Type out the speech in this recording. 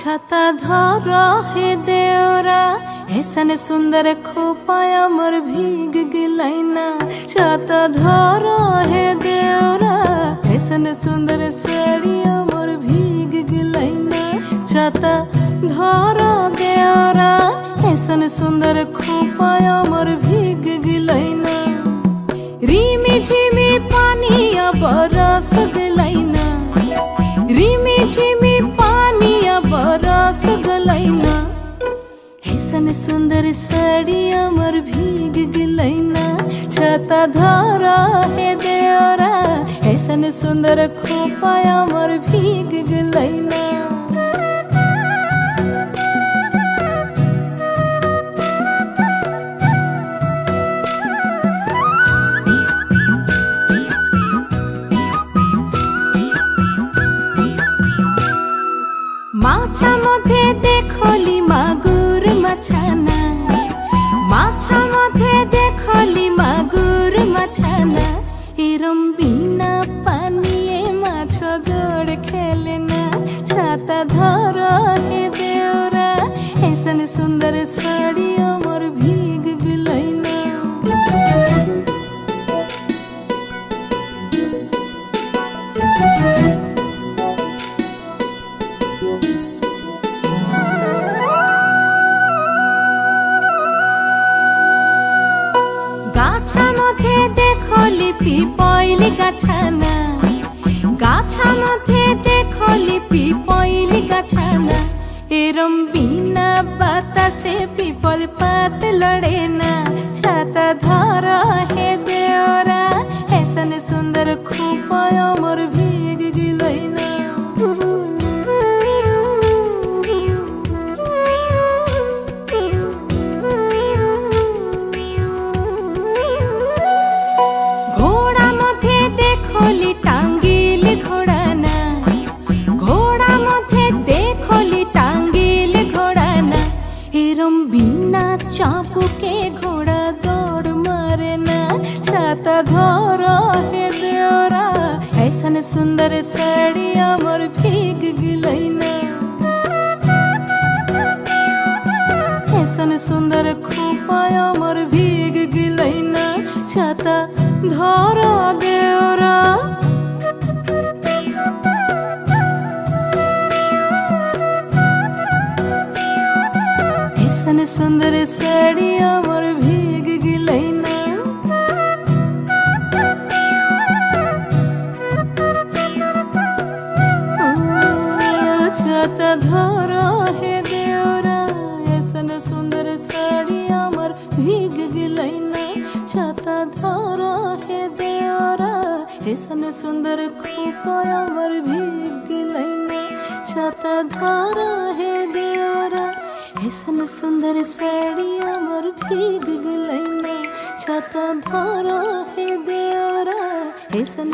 छता धर हे देवरा ऐसन सुंदर खोपाय अमर भीग गिलैना छता धर हे देवरा ऐसन ধর দেওরা এসন সুন্দর খোপায় আমার ভিগ গিলাই না। রিমি ঝিমি পানি আবার রস গলাই না। রিমি ঝিমি পানি আবার রস গলাই না। এসন সুন্দর শাড়ি আমার ভিগ গিলাই না। ছাতা ধরা হে দেওরা এসন সুন্দর খোপায় আমার ভিগ গলাই না। মধ্যে দেখলি মাগুর মাছানা। মাছা মধ্যে দেখলি মাগুর মাছানা। এরম বিনা পানিয়ে মাছ দৌড় খেলে না। ছাতা ধর হে দেওরা এসন সুন্দর শাড়ি আমার ভিগ গলই না। গাছা দেখলি পিপইলি গাছানা। গাছা মধ্যে দেখলি পিপইলি গাছানা। এরম বিনা বাতাসে পিপল পাত লড়ে না। ছাতা ধর হে দেওরা এসন সুন্দর খুব আমার ছাতা ধর হে দেওরা ऐसन सुंदर साड़ी আমার ভিগ গিলই না ऐसन सुंदर खोपाय আমার ভিগ গিলই না ছাতা ধর দেওরা ऐसन सुंदर साड़ी আমার ছাতা ধর হে দেওরা এসন সুন্দর শাড়ি আমার ভিগ গিলাই না ছাতা ধর হে দেওরা এসন সুন্দর খোপায় আমার ভিগ গিলাই না ছাতা ধর হে দেওরা এসন সুন্দর শাড়ি আমার ভিগ গিলাই না ছাতা ধর হে দেওরা এসন